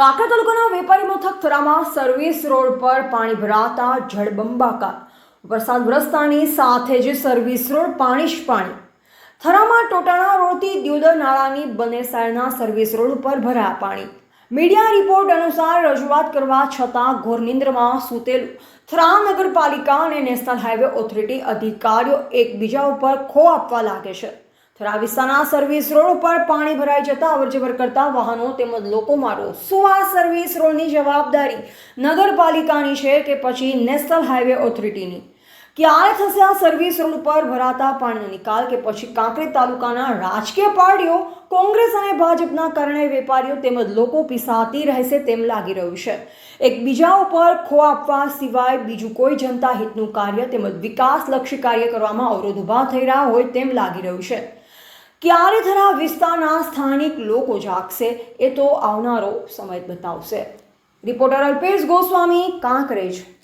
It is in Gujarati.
કાંકરા તાલુકાના વેપારી મથક થરામાં સર્વિસ રોડ પર પાણી ભરાતા જળબંબાકાર. વરસાદ વરસતાની સાથે જ સર્વિસ રોડ પાણી જ પાણી. થરામાં ટોટાણા રોડથી દ્યોદર નાળાની બંને સાઈડના સર્વિસ રોડ ઉપર ભરાયા પાણી. મીડિયા રિપોર્ટ અનુસાર રજૂઆત કરવા છતાં ઘોરનિંદ્રમાં સૂતેલું થરા નગરપાલિકા અને નેશનલ હાઈવે ઓથોરિટી અધિકારીઓ એકબીજા ઉપર ખો આપવા લાગે છે. થરા વિસ્તારના સર્વિસ રોડ ઉપર પાણી ભરાઈ જતા અવરજવર કરતા વાહનો તેમજ લોકો મારો શું આ સર્વિસ રોડની જવાબદારી નગરપાલિકાની છે કે પછી નેશનલ હાઈવે ઓથોરિટીની ક્યારે થશે આ સર્વિસ રોડ પર ભરાતા પાણીનો નિકાલ કે પછી કાંકરેજ તાલુકાના રાજકીય પાર્ટીઓ, કોંગ્રેસ અને ભાજપના કારણે વેપારીઓ તેમજ લોકો પીસાતી રહેશે તેમ લાગી રહ્યું છે. એકબીજા ઉપર ખો આપવા સિવાય બીજું કોઈ જનતા હિતનું કાર્ય તેમજ વિકાસલક્ષી કાર્ય કરવામાં અવરોધ ઊભા થઈ રહ્યા હોય તેમ લાગી રહ્યું છે. ક્યારે થરા વિસ્તારના સ્થાનિક લોકો જાગશે એ તો આવનારો સમય બતાવશે. રિપોર્ટર અલ્પેશ ગોસ્વામી, કાંકરેજ.